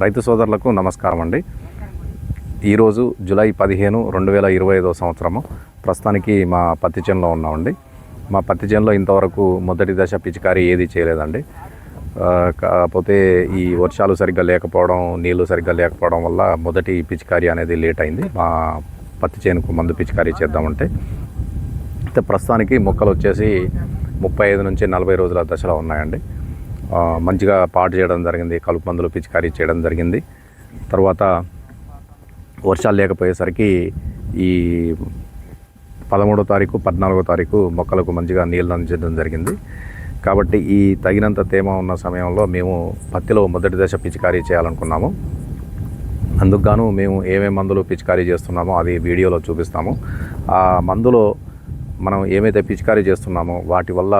రైతు సోదరులకు నమస్కారం అండి. ఈరోజు జూలై పదిహేను రెండు వేల ఇరవై ఐదో సంవత్సరము. ప్రస్తుతానికి మా పత్తి చేనులో ఉన్నామండి. మా పత్తి చేనులో ఇంతవరకు మొదటి దశ పిచికారీ ఏది చేయలేదండి. కాకపోతే ఈ వర్షాలు సరిగ్గా లేకపోవడం నీళ్ళు సరిగ్గా లేకపోవడం వల్ల మొదటి పిచికారీ అనేది లేట్ అయింది. మా పత్తి చేనుకు మందు పిచికారీ చేద్దామంటే. అయితే ప్రస్తుతానికి మొక్కలు వచ్చేసి ముప్పై ఐదు నుంచి నలభై రోజుల దశలో ఉన్నాయండి. మంచిగా పాటు చేయడం జరిగింది కలుపు మందులు పిచికారీ చేయడం జరిగింది. తర్వాత వర్షాలు లేకపోయేసరికి ఈ పదమూడో తారీఖు పద్నాలుగో తారీఖు మొక్కలకు మంచిగా నీళ్ళు అందించడం జరిగింది. కాబట్టి ఈ తగినంత తేమ ఉన్న సమయంలో మేము పత్తిలో మొదటి దశ పిచికారీ చేయాలనుకున్నాము. అందుకు గాను మేము ఏమేమి మందులు పిచికారీ చేస్తున్నామో అది వీడియోలో చూపిస్తాము. ఆ మందులో మనం ఏమైతే పిచికారీ చేస్తున్నామో వాటి వల్ల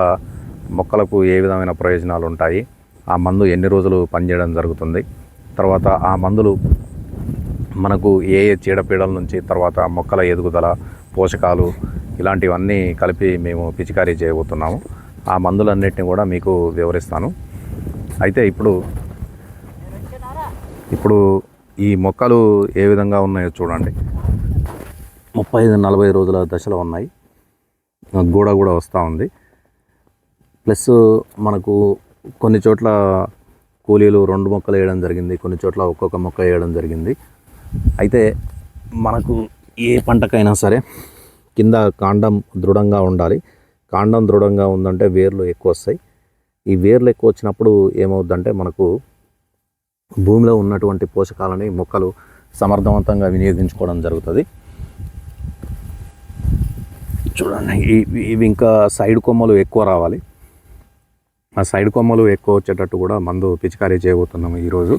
మొక్కలకు ఏ విధమైన ప్రయోజనాలు ఉంటాయి ఆ మందు ఎన్ని రోజులు పనిచేయడం జరుగుతుంది? తర్వాత ఆ మందులు మనకు ఏ ఏ చీడపీడల నుంచి తర్వాత మొక్కల ఎదుగుదల పోషకాలు ఇలాంటివన్నీ కలిపి మేము పిచికారీ చేయబోతున్నాము. ఆ మందులన్నింటినీ కూడా మీకు వివరిస్తాను. అయితే ఇప్పుడు ఇప్పుడు ఈ మొక్కలు ఏ విధంగా ఉన్నాయో చూడండి. ముప్పై ఐదు నలభై రోజుల దశలో ఉన్నాయి. గూడ కూడా వస్తూ ఉంది. ప్లస్ మనకు కొన్ని చోట్ల కూలీలు రెండు మొక్కలు వేయడం జరిగింది కొన్ని చోట్ల ఒక్కొక్క మొక్క వేయడం జరిగింది. అయితే మనకు ఏ పంటకైనా సరే కింద కాండం దృఢంగా ఉండాలి. కాండం దృఢంగా ఉందంటే వేర్లు ఎక్కువ వస్తాయి. ఈ వేర్లు ఎక్కువ వచ్చినప్పుడు ఏమవుద్దంటే మనకు భూమిలో ఉన్నటువంటి పోషకాలని మొక్కలు సమర్థవంతంగా వినియోగించుకోవడం జరుగుతుంది. చూడండి ఇవి ఇవి ఇంకా సైడ్ కొమ్మలు ఎక్కువ రావాలి. ఆ సైడ్ కొమ్మలు ఎక్కువ వచ్చేటట్టు కూడా మందు పిచికారీ చేయబోతున్నాము ఈరోజు.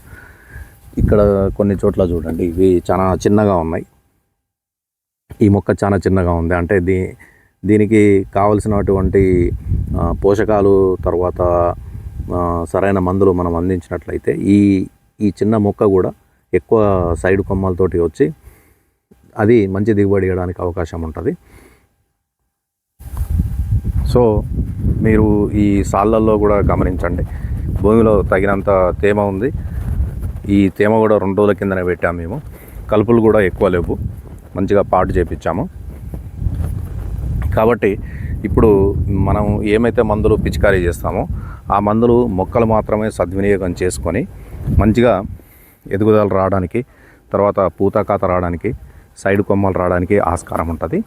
ఇక్కడ కొన్ని చోట్ల చూడండి ఇవి చాలా చిన్నగా ఉన్నాయి. ఈ మొక్క చాలా చిన్నగా ఉంది. అంటే దీ దీనికి కావలసినటువంటి పోషకాలు తర్వాత సరైన మందులు మనం అందించినట్లయితే ఈ ఈ చిన్న మొక్క కూడా ఎక్కువ సైడ్ కొమ్మలతోటి వచ్చి అది మంచి దిగుబడి ఇవ్వడానికి అవకాశం ఉంటుంది. సో మీరు ఈ సాళ్ళల్లో కూడా గమనించండి. భూమిలో తగినంత తేమ ఉంది. ఈ తేమ కూడా రెండు రోజుల కిందనే పెట్టాము మేము. కలుపులు కూడా ఎక్కువ లేవు. మంచిగా పాటు చేపించాము. కాబట్టి ఇప్పుడు మనం ఏమైతే మందులు పిచికారీ చేస్తామో ఆ మందులు మొక్కలు మాత్రమే సద్వినియోగం చేసుకొని మంచిగా ఎదుగుదల రావడానికి తర్వాత పూతకాత రావడానికి సైడ్ కొమ్మలు రావడానికి ఆస్కారం ఉంటుంది.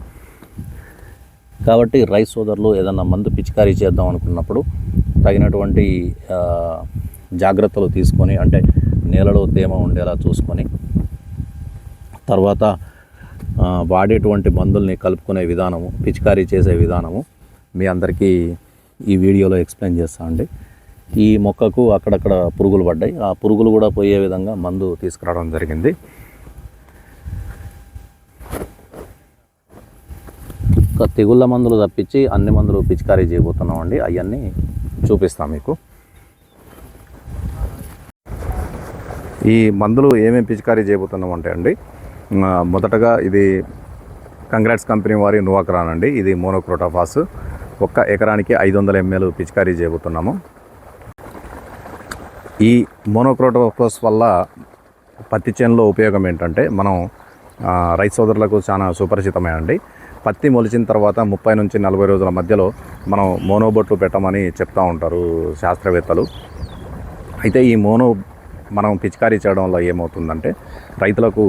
కాబట్టి రైస్ సోదరులు ఏదన్నా మందు పిచికారీ చేద్దాం అనుకున్నప్పుడు తగినటువంటి జాగ్రత్తలు తీసుకొని అంటే నేలలో తేమ ఉండేలా చూసుకొని తర్వాత వాడేటువంటి మందుల్ని కలుపుకునే విధానము పిచికారీ చేసే విధానము మీ అందరికీ ఈ వీడియోలో ఎక్స్ప్లెయిన్ చేస్తా అండి. ఈ మొక్కకు అక్కడక్కడ పురుగులు పడ్డాయి. ఆ పురుగులు కూడా పోయే విధంగా మందు తీసుకురావడం జరిగింది. తెగుళ్ళ మందులు తప్పించి అన్ని మందులు పిచికారీ చేయబోతున్నాం అండి అవన్నీ చూపిస్తాం మీకు. ఈ మందులు ఏమేమి పిచికారీ చేయబోతున్నాం అంటే అండి మొదటగా ఇది కంగ్రాట్స్ కంపెనీ వారి నువాక్రాన్ అండి. ఇది మోనోక్రోటాఫాస్. ఒక్క ఎకరానికి ఐదు వందల ఎంఎల్ పిచికారీ చేయబోతున్నాము. ఈ మోనోక్రోటోఫాస్ వల్ల పత్తి చేనులో ఉపయోగం ఏంటంటే మనం రైతు సోదరులకు చాలా సుపరిచితమే అండి. పత్తి మొలిచిన తర్వాత ముప్పై నుంచి నలభై రోజుల మధ్యలో మనం మోనోబొట్లు పెట్టమని చెప్తూ ఉంటారు శాస్త్రవేత్తలు. అయితే ఈ మోనో మనం పిచికారీ చేయడం వల్ల ఏమవుతుందంటే రైతులకు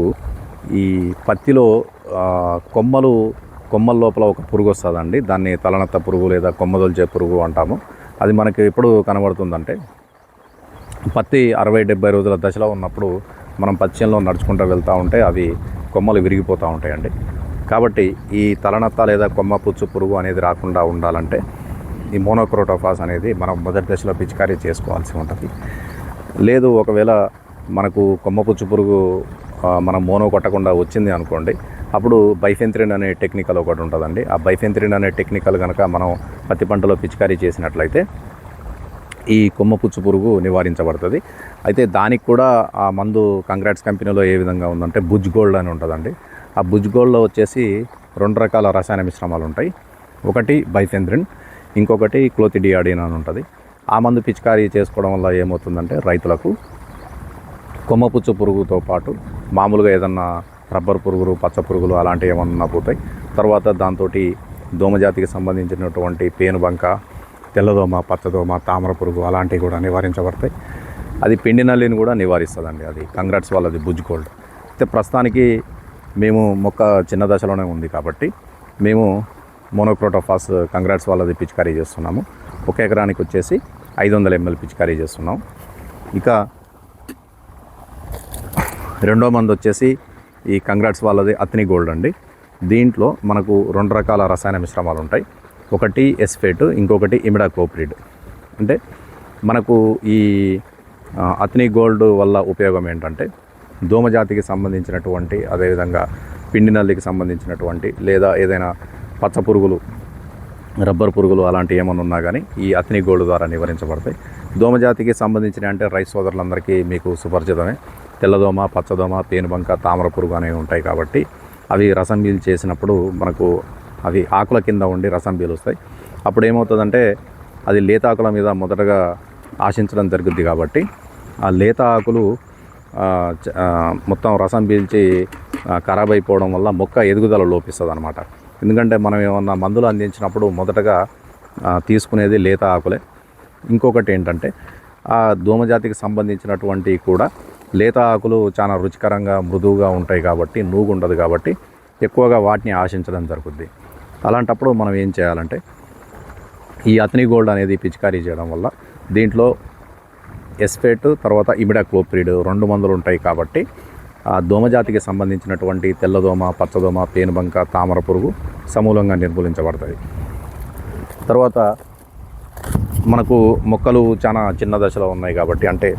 ఈ పత్తిలో కొమ్మలు కొమ్మల లోపల ఒక పురుగు వస్తుందండి. దాన్ని తలనత్త పురుగు లేదా కొమ్మదొల్చే పురుగు అంటాము. అది మనకి ఎప్పుడు కనబడుతుందంటే పత్తి అరవై డెబ్బై రోజుల దశలో ఉన్నప్పుడు మనం పచ్చంలో నడుచుకుంటూ వెళ్తూ ఉంటే అవి కొమ్మలు విరిగిపోతూ ఉంటాయండి. కాబట్టి ఈ తలనత్త లేదా కొమ్మ పుచ్చు పురుగు అనేది రాకుండా ఉండాలంటే ఈ మోనోక్రోటోఫాస్ అనేది మనం మొదటి దశలో పిచికారీ చేసుకోవాల్సి ఉంటుంది. లేదు ఒకవేళ మనకు కొమ్మ పుచ్చు పురుగు మనం మోనో కొట్టకుండా వచ్చింది అనుకోండి అప్పుడు బైఫెంత్రిన్ అనే టెక్నికల్ ఒకటి ఉంటుందండి. ఆ బైఫెంత్రిన్ అనే టెక్నికల్ కనుక మనం పత్తి పంటలో పిచికారీ చేసినట్లయితే ఈ కొమ్మ పుచ్చు పురుగు నివారించబడుతుంది. అయితే దానికి కూడా ఆ మందు కంగ్రాట్స్ కంపెనీలో ఏ విధంగా ఉందంటే బుజ్ గోల్డ్ అని ఉంటుందండి. ఆ బుజ్ గోల్డ్లో వచ్చేసి రెండు రకాల రసాయన మిశ్రమాలు ఉంటాయి. ఒకటి బైఫెంద్రిన్ ఇంకొకటి క్లోతిడియాడిన్ అని ఉంటుంది. ఆ మందు పిచికారీ చేసుకోవడం వల్ల ఏమవుతుందంటే రైతులకు కొమ్మపుచ్చు పురుగుతో పాటు మామూలుగా ఏదన్నా రబ్బర్ పురుగులు పచ్చ పురుగులు అలాంటివి ఏమన్నా పోతాయి. తర్వాత దాంతో దోమజాతికి సంబంధించినటువంటి పేనుబంక తెల్లదోమ పచ్చదోమ తామర పురుగు అలాంటివి కూడా నివారించబడతాయి. అది పిండి నల్లిని కూడా నివారిస్తుందండి అది. కంగ్రాట్స్ వాళ్ళది బుజ్ గోల్డ్. అయితే ప్రస్తుతానికి మేము మొక్క చిన్న దశలోనే ఉంది కాబట్టి మేము మోనోక్రోటోఫాస్ కంగ్రాట్స్ వాళ్ళది పిచికారీ చేస్తున్నాము. ఒక ఎకరానికి వచ్చేసి ఐదు వందల ఎంఎల్ పిచికారీ చేస్తున్నాం. ఇక రెండో మంది వచ్చేసి ఈ కంగ్రాట్స్ వాళ్ళది అత్ని గోల్డ్ అండి. దీంట్లో మనకు రెండు రకాల రసాయన మిశ్రమాలు ఉంటాయి. ఒకటి ఎస్ఫేట్ ఇంకొకటి ఇమిడా కోప్రిడ్ అంటే మనకు ఈ అత్ని గోల్డ్ వల్ల ఉపయోగం ఏంటంటే దోమజాతికి సంబంధించినటువంటి అదేవిధంగా పిండి నల్లికి సంబంధించినటువంటి లేదా ఏదైనా పచ్చ పురుగులు రబ్బర్ పురుగులు అలాంటివి ఏమైనా ఉన్నా కానీ ఈ అతని గోల్డ్ ద్వారా నివారించబడతాయి. దోమజాతికి సంబంధించిన అంటే రైస్ సోదరులందరికీ మీకు సుపరిచితమే. తెల్లదోమ పచ్చదోమ పేనుబంక తామర పురుగు అనేవి ఉంటాయి కాబట్టి అవి రసం బీలు చేసినప్పుడు మనకు అవి ఆకుల కింద ఉండి రసం పీలుస్తాయి అప్పుడు ఏమవుతుందంటే అది లేత ఆకుల మీద మొదటగా ఆశించడం జరుగుద్ది కాబట్టి ఆ లేత ఆకులు మొత్తం రసం పీల్చి ఖరాబ్ అయిపోవడం వల్ల మొక్క ఎదుగుదల లోపిస్తుంది అనమాట ఎందుకంటే మనం ఏమన్నా మందులు అందించినప్పుడు మొదటగా తీసుకునేది లేత ఆకులే. ఇంకొకటి ఏంటంటే ఆ దోమజాతికి సంబంధించినటువంటి కూడా లేత ఆకులు చాలా రుచికరంగా మృదువుగా ఉంటాయి కాబట్టి నూగు ఉండదు కాబట్టి ఎక్కువగా వాటిని ఆశించడం జరుగుద్ది. అలాంటప్పుడు మనం ఏం చేయాలంటే ఈ అతని గోల్డ్ అనేది పిచికారీ చేయడం వల్ల దీంట్లో ఎస్ఫేట్ తర్వాత ఇమిడాక్లోప్రిడ్ రెండు మందులు ఉంటాయి కాబట్టి ఆ దోమజాతికి సంబంధించినటువంటి తెల్లదోమ పచ్చదోమ పేనుబంక తామర పురుగు సమూలంగా నిర్మూలించబడతాయి. తర్వాత మనకు మొక్కలు చాలా చిన్న దశలో ఉన్నాయి కాబట్టి అంటే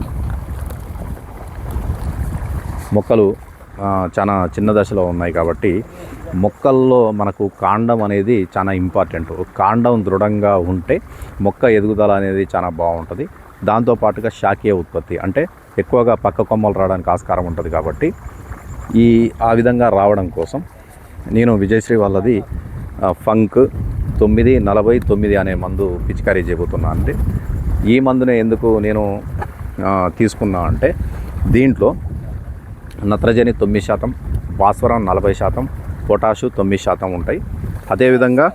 మొక్కలు చాలా చిన్న దశలో ఉన్నాయి కాబట్టి మొక్కల్లో మనకు కాండం అనేది చాలా ఇంపార్టెంట్. కాండం దృఢంగా ఉంటే మొక్క ఎదుగుదల అనేది చాలా బాగుంటుంది. దాంతోపాటుగా శాఖీయ ఉత్పత్తి. అంటే ఎక్కువగా పక్క కొమ్మలు రావడానికి ఆస్కారం ఉంటుంది కాబట్టి ఈ ఆ విధంగా రావడం కోసం నేను విజయశ్రీ వాళ్ళది ఫంక్ తొమ్మిది నలభై తొమ్మిది అనే మందు పిచికారీ చేయబోతున్నా అంటే ఈ మందుని ఎందుకు నేను తీసుకున్నా అంటే దీంట్లో నత్రజని తొమ్మిది శాతం భాస్వరం నలభై శాతం పొటాషు తొమ్మిది శాతం ఉంటాయి. అదేవిధంగా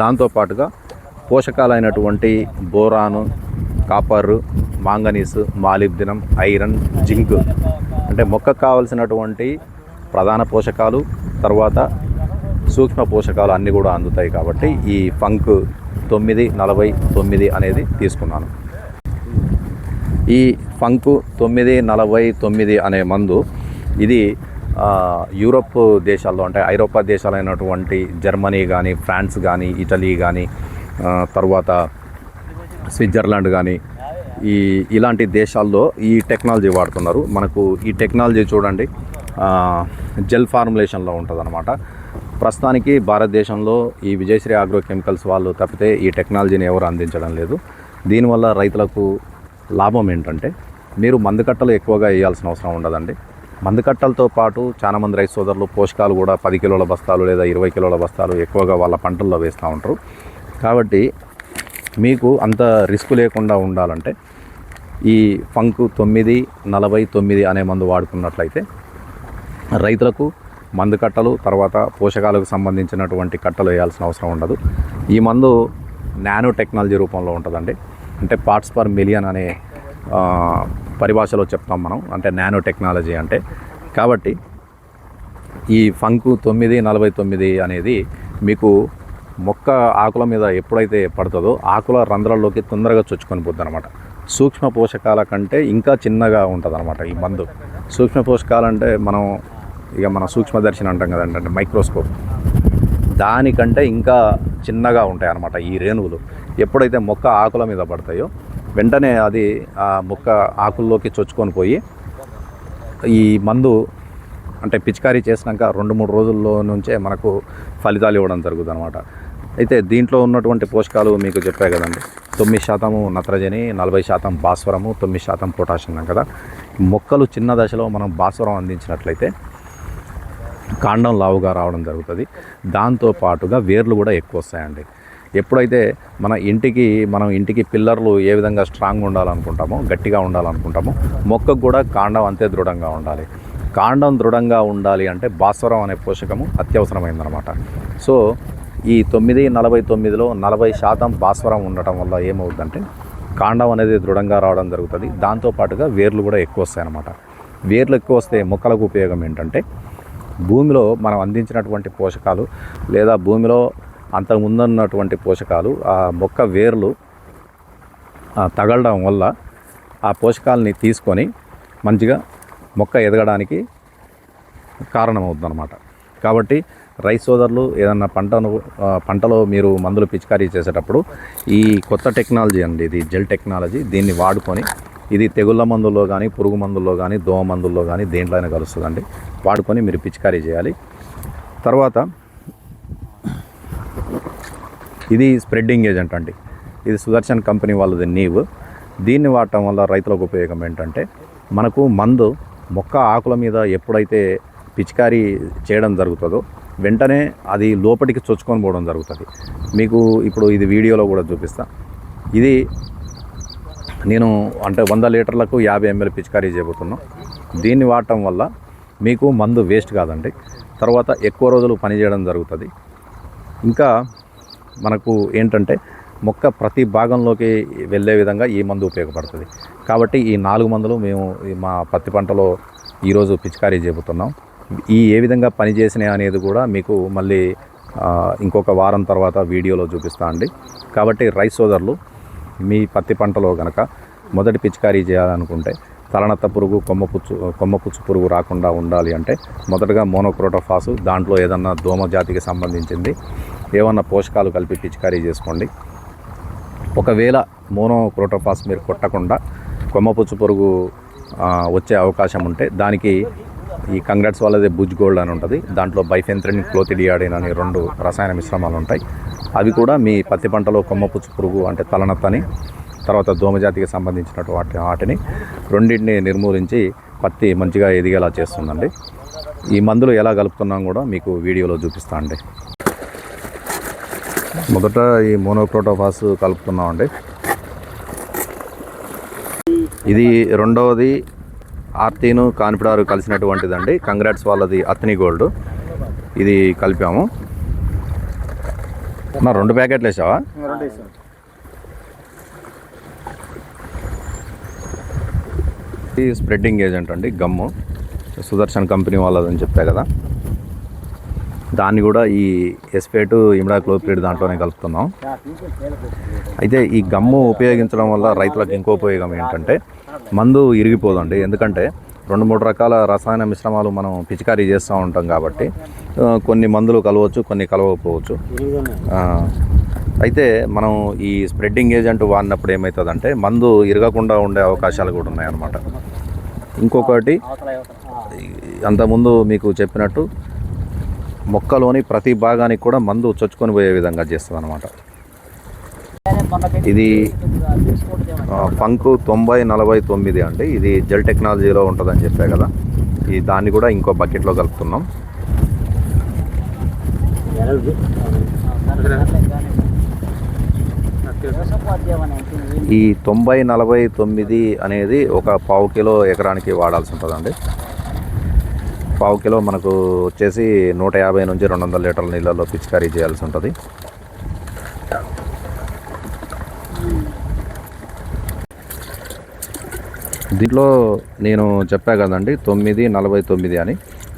దాంతోపాటుగా పోషకాలైనటువంటి boron copper manganese molybdenum iron zinc అంటే మొక్కకు కావలసినటువంటి ప్రధాన పోషకాలు తర్వాత సూక్ష్మ పోషకాలు అన్నీ కూడా అందుతాయి కాబట్టి ఈ ఫంక్ తొమ్మిది నలభై తొమ్మిది అనేది తీసుకున్నాను. ఈ ఫంకు తొమ్మిది నలభై తొమ్మిది అనే మందు ఇది యూరప్ యూరోప్ దేశాల్లో అంటే ఐరోపా దేశాలైనటువంటి జర్మనీ కానీ ఫ్రాన్స్ కానీ ఇటలీ కానీ తర్వాత స్విట్జర్లాండ్ కానీ ఈ ఇలాంటి దేశాల్లో ఈ టెక్నాలజీ వాడుతున్నారు. మనకు ఈ టెక్నాలజీ చూడండి జెల్ ఫార్ములేషన్లో ఉంటుంది ప్రస్తుతానికి భారతదేశంలో ఈ విజయశ్రీ ఆగ్రో కెమికల్స్ వాళ్ళు తప్పితే ఈ టెక్నాలజీని ఎవరు అందించడం లేదు. దీనివల్ల రైతులకు లాభం ఏంటంటే మీరు మందుకట్టలు ఎక్కువగా వేయాల్సిన అవసరం ఉండదండి. మందుకట్టలతో పాటు చాలామంది రైతు సోదరులు పోషకాలు కూడా పది కిలోల బస్తాలు లేదా ఇరవై కిలోల బస్తాలు ఎక్కువగా వాళ్ళ పంటల్లో వేస్తూ ఉంటారు. కాబట్టి మీకు అంత రిస్క్ లేకుండా ఉండాలంటే ఈ ఫంకు తొమ్మిది నలభై తొమ్మిది అనే మందు వాడుకున్నట్లయితే రైతులకు మందు కట్టలు తర్వాత పోషకాలకు సంబంధించినటువంటి కట్టలు వేయాల్సిన అవసరం ఉండదు. ఈ మందు నానో టెక్నాలజీ రూపంలో ఉంటుందండి. అంటే పార్ట్స్ పర్ మిలియన్ అనే పరిభాషలో చెప్తాం మనం. అంటే నానో టెక్నాలజీ అంటే. కాబట్టి ఈ ఫంకు తొమ్మిది నలభై తొమ్మిది అనేది మీకు మొక్క ఆకుల మీద ఎప్పుడైతే పడుతుందో ఆకుల రంధ్రాల్లోకి తొందరగా చొచ్చుకొని పోద్ది అనమాట సూక్ష్మ పోషకాల కంటే ఇంకా చిన్నగా ఉంటుంది ఈ మందు. సూక్ష్మ పోషకాలు అంటే మనం ఇక మన సూక్ష్మదర్శిని అంటాం కదండి అంటే మైక్రోస్కోప్. దానికంటే ఇంకా చిన్నగా ఉంటాయి అన్నమాట ఈ రేణువులు. ఎప్పుడైతే మొక్క ఆకుల మీద పడతాయో వెంటనే అది ఆ మొక్క ఆకుల్లోకి చొచ్చుకొని పోయి ఈ మందు అంటే పిచికారీ చేసినాక రెండు మూడు రోజుల్లో నుంచే మనకు ఫలితాలు ఇవ్వడం జరుగుతుంది అనమాట అయితే దీంట్లో ఉన్నటువంటి పోషకాలు మీకు చెప్పా కదండి. తొమ్మిది శాతము నత్రజని నలభై శాతం భాస్వరము తొమ్మిది శాతం పొటాష్ అన్నాం కదా. మొక్కలు చిన్న దశలో మనం భాస్వరం అందించినట్లయితే కాండం లావుగా రావడం జరుగుతుంది. దాంతో పాటుగా వేర్లు కూడా ఎక్కువ వస్తాయండి. ఎప్పుడైతే మన ఇంటికి మనం ఇంటికి పిల్లర్లు ఏ విధంగా స్ట్రాంగ్ ఉండాలనుకుంటామో గట్టిగా ఉండాలనుకుంటామో మొక్కకు కూడా కాండం అంతే దృఢంగా ఉండాలి. కాండం దృఢంగా ఉండాలి అంటే భాస్వరం అనే పోషకము అత్యవసరమైందనమాట సో ఈ తొమ్మిది నలభై తొమ్మిదిలో నలభై శాతం భాస్వరం ఉండటం వల్ల ఏమవుతుందంటే కాండం అనేది దృఢంగా రావడం జరుగుతుంది. దాంతోపాటుగా వేర్లు కూడా ఎక్కువ వస్తాయి అన్నమాట వేర్లు ఎక్కువ వస్తే మొక్కలకు ఉపయోగం ఏంటంటే భూమిలో మనం అందించినటువంటి పోషకాలు లేదా భూమిలో అంతకు ముందున్నటువంటి పోషకాలు ఆ మొక్క వేర్లు తగలడం వల్ల ఆ పోషకాలని తీసుకొని మంచిగా మొక్క ఎదగడానికి కారణమవుతుందన్నమాట. కాబట్టి రైస్ సోదరులు ఏదన్నా పంటను పంటలో మీరు మందులు పిచికారీ చేసేటప్పుడు ఈ కొత్త టెక్నాలజీ అండి ఇది జెల్ టెక్నాలజీ. దీన్ని వాడుకొని ఇది తెగుళ్ళ మందుల్లో కానీ పురుగు మందుల్లో కానీ దోమ మందుల్లో కానీ దేంట్లో అయినా కలుస్తుందండి. వాడుకొని మీరు పిచికారీ చేయాలి. తర్వాత ఇది స్ప్రెడ్డింగ్ ఏజెంట్ అండి. ఇది సుదర్శన్ కంపెనీ వాళ్ళది నీవ్. దీన్ని వాడటం వల్ల రైతులకు ఉపయోగం ఏంటంటే మనకు మందు మొక్క ఆకుల మీద ఎప్పుడైతే పిచికారీ చేయడం జరుగుతుందో వెంటనే అది లోపలికి చొచ్చుకొని పోవడం జరుగుతుంది. మీకు ఇప్పుడు ఇది వీడియోలో కూడా చూపిస్తా. ఇది నేను అంటే వంద లీటర్లకు యాభై ఎంఎల్ పిచికారీ చేయబోతున్నాం. దీన్ని వాడటం వల్ల మీకు మందు వేస్ట్ కాదండి. తర్వాత ఎక్కువ రోజులు పనిచేయడం జరుగుతుంది. ఇంకా మనకు ఏంటంటే మొక్క ప్రతి భాగంలోకి వెళ్ళే విధంగా ఈ మందు ఉపయోగపడుతుంది. కాబట్టి ఈ నాలుగు మందులు మేము మా పత్తి పంటలో ఈరోజు పిచికారీ చెబుతున్నాం ఈ ఏ విధంగా పనిచేసినాయి అనేది కూడా మీకు మళ్ళీ ఇంకొక వారం తర్వాత వీడియోలో చూపిస్తా అండి. కాబట్టి రైస్ సోదరులు మీ పత్తి పంటలో కనుక మొదటి పిచికారీ చేయాలనుకుంటే తలనత్త పురుగు కొమ్మపుచ్చు కొమ్మపుచ్చు పురుగు రాకుండా ఉండాలి అంటే మొదటగా మోనోక్రోటోఫాసు దాంట్లో ఏదన్నా దోమ జాతికి సంబంధించింది ఏమన్నా పోషకాలు కలిపి పిచికారీ చేసుకోండి. ఒకవేళ మోనోక్రోటోఫాస్ మీరు కొట్టకుండా కొమ్మపుచ్చు పురుగు వచ్చే అవకాశం ఉంటే దానికి ఈ కంగ్రాట్స్ వాళ్ళది బుజ్ గోల్డ్ అని ఉంటుంది. దాంట్లో బైఫెంత్రిన్ క్లోతిడియాడిన్ అని రెండు రసాయన మిశ్రమాలు ఉంటాయి. అవి కూడా మీ పత్తి పంటలో కొమ్మపుచ్చు పురుగు అంటే తలనత్తని తర్వాత దోమజాతికి సంబంధించినటువంటి వాటి వాటిని రెండింటిని నిర్మూలించి పత్తి మంచిగా ఎదిగేలా చేస్తుందండి. ఈ మందులు ఎలా కలుపుతున్నాం కూడా మీకు వీడియోలో చూపిస్తా అండి. మొదట ఈ మోనోక్రోటోఫాస్ కలుపుతున్నామండి. ఇది రెండవది ఆర్తీను కాన్ఫిడారు కలిసినటువంటిదండి. కంగ్రాట్స్ వాళ్ళది అత్ని గోల్డ్. ఇది కలిపాము. నా రెండు ప్యాకెట్లు వేసావా? ఇది స్ప్రెడ్డింగ్ ఏజెంట్ అండి గమ్ము. సుదర్శన్ కంపెనీ వాళ్ళదని చెప్పా కదా. దాన్ని కూడా ఈ ఎస్పేటు ఇమిడా క్లోప్రిడ్ దాంట్లోనే కలుపుతున్నాం అయితే ఈ గమ్ము ఉపయోగించడం వల్ల రైతులకు ఇంకో ఉపయోగం ఏంటంటే మందు ఇరిగిపోదండి. ఎందుకంటే రెండు మూడు రకాల రసాయన మిశ్రమాలు మనం పిచికారీ చేస్తూ ఉంటాం కాబట్టి కొన్ని మందులు కలవచ్చు కొన్ని కలవకపోవచ్చు. అయితే మనం ఈ స్ప్రెడ్డింగ్ ఏజెంట్ వాడినప్పుడు ఏమవుతుందంటే మందు ఇరగకుండా ఉండే అవకాశాలు కూడా ఉన్నాయన్నమాట. ఇంకొకటి అంతకుముందు మీకు చెప్పినట్టు మొక్కలోని ప్రతి భాగానికి కూడా మందు చొచ్చుకొని పోయే విధంగా చేస్తుంది అనమాట ఇది పంకు తొంభై నలభై తొమ్మిది అండి. ఇది జెల్ టెక్నాలజీలో ఉంటుందని చెప్పా కదా. ఈ దాన్ని కూడా ఇంకో బకెట్లో కలుపుతున్నాం. ఈ తొంభై నలభై తొమ్మిది అనేది ఒక పావు కిలో ఎకరానికి వాడాల్సి ఉంటుందండి. పావు కిలో మనకు వచ్చేసి నూట యాభై నుంచి రెండు వందల లీటర్ల నీళ్ళల్లో పిచికారీ చేయాల్సి ఉంటుంది. దీంట్లో నేను చెప్పా కదండి తొమ్మిది నలభై తొమ్మిది అని.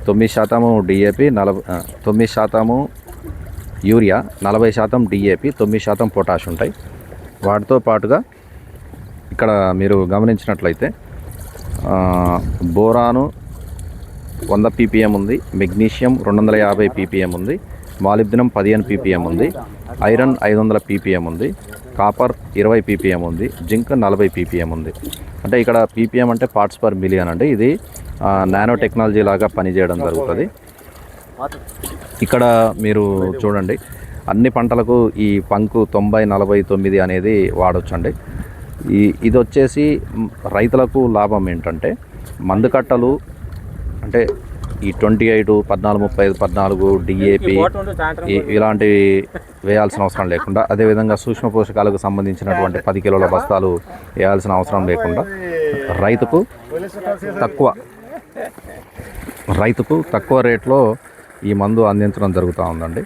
తొమ్మిది శాతము డిఏపి నలభై తొమ్మిది శాతము యూరియా నలభై శాతం డిఏపి తొమ్మిది శాతం పొటాష్ ఉంటాయి. వాటితో పాటుగా ఇక్కడ మీరు గమనించినట్లయితే బోరాను వంద పీపీఎం ఉంది మెగ్నీషియం రెండు వందల యాభై పీపీఎం ఉంది మాలిబ్దినం పదిహేను పీపీఎం ఉంది ఐరన్ ఐదు వందల పీపీఎం ఉంది కాపర్ ఇరవై పీపీఎం ఉంది జింక్ నలభై పీపీఎం ఉంది. అంటే ఇక్కడ పీపీఎం అంటే పార్ట్స్ పర్ మిలియన్ అండి. ఇది నానో టెక్నాలజీ లాగా పనిచేయడం జరుగుతుంది. ఇక్కడ మీరు చూడండి అన్ని పంటలకు ఈ పంకు తొంభై నలభై తొమ్మిది అనేది వాడొచ్చండి. ఈ ఇది వచ్చేసి రైతులకు లాభం ఏంటంటే మందు కట్టలు అంటే ఈ ట్వంటీ ఎయిట్ పద్నాలుగు ముప్పై ఐదు పద్నాలుగు డిఏపి ఇలాంటివి వేయాల్సిన అవసరం లేకుండా అదేవిధంగా సూక్ష్మ పోషకాలకు సంబంధించినటువంటి పది కిలోల బస్తాలు వేయాల్సిన అవసరం లేకుండా రైతుకు తక్కువ రైతుకు తక్కువ రేట్లో ఈ మందు అందించడం జరుగుతూ ఉందండి.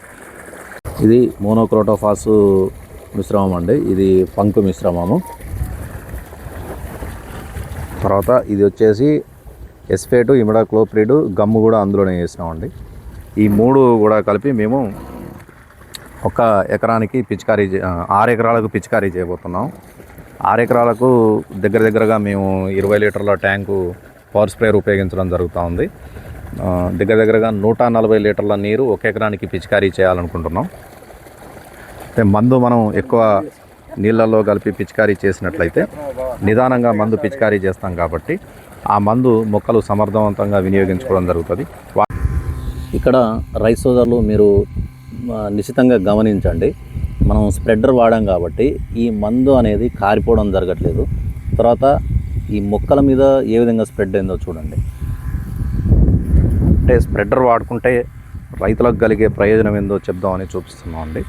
ఇది మోనోక్రోటోఫాస్ మిశ్రమం అండి. ఇది పంకు మిశ్రమము. తర్వాత ఇది వచ్చేసి ఎస్ఫేటు ఇమిడాక్లోప్రిడ్ గమ్ము కూడా అందులోనే వేసినామండి. ఈ మూడు కూడా కలిపి మేము ఒక ఎకరానికి పిచికారీ ఆరు ఎకరాలకు పిచికారీ చేయబోతున్నాం. ఆరు ఎకరాలకు దగ్గర దగ్గరగా మేము ఇరవై లీటర్ల ట్యాంకు పవర్ స్ప్రేయర్ ఉపయోగించడం జరుగుతూ ఉంది. దగ్గర దగ్గరగా నూట నలభై లీటర్ల నీరు ఒక ఎకరానికి పిచికారీ చేయాలనుకుంటున్నాం. అంటే మందు మనం ఎక్కువ నీళ్ళల్లో కలిపి పిచికారీ చేసినట్లయితే నిదానంగా మందు పిచికారీ చేస్తాం కాబట్టి ఆ మందు మొక్కలు సమర్థవంతంగా వినియోగించుకోవడం జరుగుతుంది. ఇక్కడ రైస్ సోదరులు మీరు నిశ్చితంగా గమనించండి. మనం స్ప్రెడర్ వాడాం కాబట్టి ఈ మందు అనేది కారిపోవడం జరగట్లేదు. తర్వాత ఈ మొక్కల మీద ఏ విధంగా స్ప్రెడ్ అయిందో చూడండి. అంటే స్ప్రెడర్ వాడుకుంటే రైతులకు కలిగే ప్రయోజనం ఏందో చెప్దామని చూపిస్తున్నాం అండి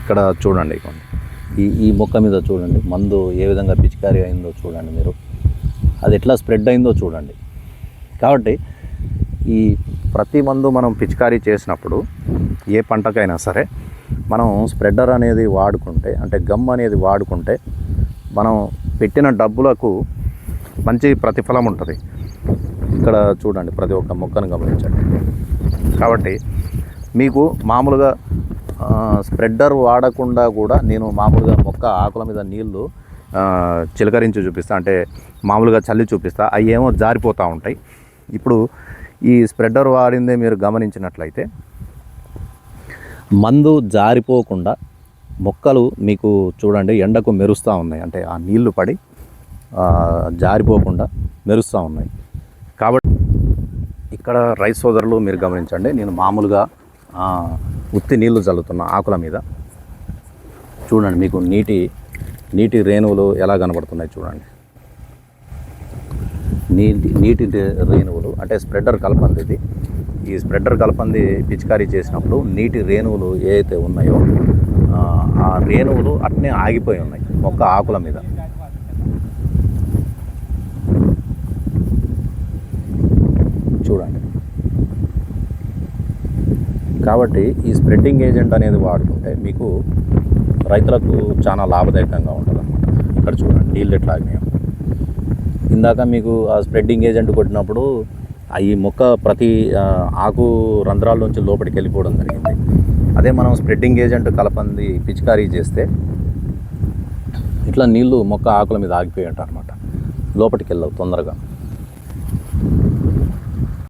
ఇక్కడ చూడండి. ఈ ఈ మొక్క మీద చూడండి. మందు ఏ విధంగా పిచికారీ అయిందో చూడండి మీరు. అది ఎట్లా స్ప్రెడ్ అయిందో చూడండి. కాబట్టి ఈ ప్రతి మందు మనం పిచికారీ చేసినప్పుడు ఏ పంటకైనా సరే మనం స్ప్రెడర్ అనేది వాడుకుంటే అంటే గమ్ అనేది వాడుకుంటే మనం పెట్టిన డబ్బులకు మంచి ప్రతిఫలం ఉంటుంది. ఇక్కడ చూడండి ప్రతి ఒక్క మొక్కను గమనించండి. కాబట్టి మీకు మామూలుగా స్ప్రెడ్డర్ వాడకుండా కూడా నేను మామూలుగా మొక్క ఆకుల మీద నీళ్ళు చిలకరించి చూపిస్తా అంటే మామూలుగా చల్లి చూపిస్తా అవి ఏమో జారిపోతూ ఉంటాయి. ఇప్పుడు ఈ స్ప్రెడ్డర్ వాడిందే మీరు గమనించినట్లయితే మందు జారిపోకుండా మొక్కలు మీకు చూడండి ఎండకు మెరుస్తూ ఉన్నాయి. అంటే ఆ నీళ్ళు పడి జారిపోకుండా మెరుస్తూ ఉన్నాయి. కాబట్టి ఇక్కడ రైస్ సోదరులు మీరు గమనించండి నేను మామూలుగా ఉత్తి నీళ్ళు చల్లుతున్నా ఆకుల మీద. చూడండి మీకు నీటి నీటి రేణువులు ఎలా కనబడుతున్నాయి చూడండి. నీటి నీటి రేణువులు అంటే స్ప్రెడర్ కలపంది ఇది. ఈ స్ప్రెడర్ కలపంది పిచికారీ చేసినప్పుడు నీటి రేణువులు ఏవైతే ఉన్నాయో ఆ, ఆ రేణువులు అట్నే ఆగిపోయి ఉన్నాయి మొక్క ఆకుల మీద. చూడండి. కాబట్టి ఈ స్ప్రెడ్డింగ్ ఏజెంట్ అనేది వాడుకుంటే మీకు రైతులకు చాలా లాభదాయకంగా ఉంటుంది అనమాట ఇక్కడ చూడండి నీళ్ళు ఎట్లా ఆగినాయో. ఇందాక మీకు ఆ స్ప్రెడ్డింగ్ ఏజెంట్ కొట్టినప్పుడు ఈ మొక్క ప్రతి ఆకు రంధ్రాల నుంచి లోపలికి వెళ్ళిపోవడం జరిగింది. అదే మనం స్ప్రెడ్డింగ్ ఏజెంట్ కలపంది పిచికారీ చేస్తే ఇట్లా నీళ్ళు మొక్క ఆకుల మీద ఆగిపోయి ఉంటారు అనమాట లోపలికి వెళ్ళవు తొందరగా.